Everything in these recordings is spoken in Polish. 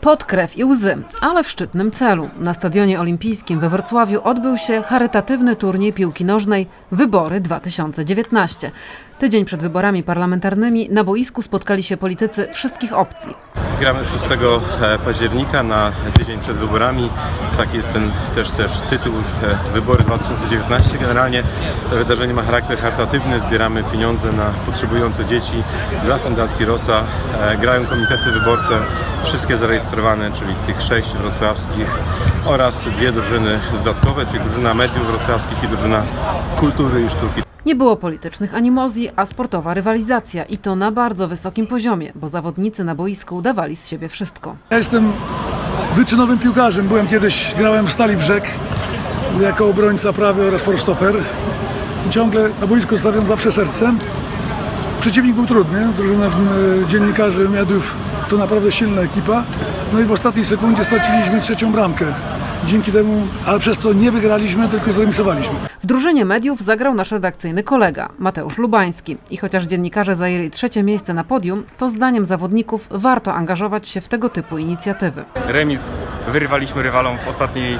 Pod krew i łzy, ale w szczytnym celu. Na Stadionie Olimpijskim we Wrocławiu odbył się charytatywny turniej piłki nożnej Wybory 2019. Tydzień przed wyborami parlamentarnymi na boisku spotkali się politycy wszystkich opcji. Gramy 6 października na tydzień przed wyborami. Taki jest ten też, też tytuł e, Wybory 2019. Generalnie wydarzenie ma charakter charytatywny. Zbieramy pieniądze na potrzebujące dzieci dla Fundacji Rosa. E, Grają komitety wyborcze, wszystkie zarejestrowane, czyli tych sześć wrocławskich oraz dwie drużyny dodatkowe, czyli drużyna mediów wrocławskich i drużyna kultury i sztuki. Nie było politycznych animozji, a sportowa rywalizacja i to na bardzo wysokim poziomie, bo zawodnicy na boisku dawali z siebie wszystko. Ja jestem wyczynowym piłkarzem. Byłem kiedyś, grałem w Stali Brzeg jako obrońca prawy oraz forstoper. Ciągle na boisku stawiam zawsze sercem. Przeciwnik był trudny. Drużyna m, dziennikarzy mediów to naprawdę silna ekipa. No i w ostatniej sekundzie straciliśmy trzecią bramkę. Dzięki temu, ale przez to nie wygraliśmy, tylko zremisowaliśmy. W drużynie mediów zagrał nasz redakcyjny kolega, Mateusz Lubański. I chociaż dziennikarze zajęli trzecie miejsce na podium, to zdaniem zawodników warto angażować się w tego typu inicjatywy. remis wyrywaliśmy rywalom w ostatniej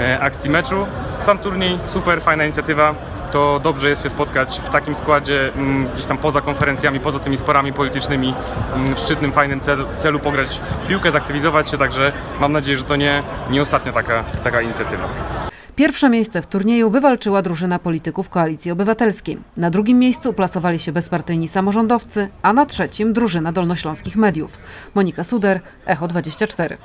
e, akcji meczu. Sam turniej, super, fajna inicjatywa. To dobrze jest się spotkać w takim składzie, mm, gdzieś tam poza konferencjami, poza tymi sporami politycznymi, mm, w szczytnym, fajnym celu, celu pograć piłkę, zaktywizować się, także mam nadzieję, że to nie, nie ostatnia taka, taka inicjatywa. Pierwsze miejsce w turnieju wywalczyła drużyna polityków Koalicji Obywatelskiej. Na drugim miejscu uplasowali się bezpartyjni samorządowcy, a na trzecim drużyna dolnośląskich mediów. Monika Suder, Echo 24.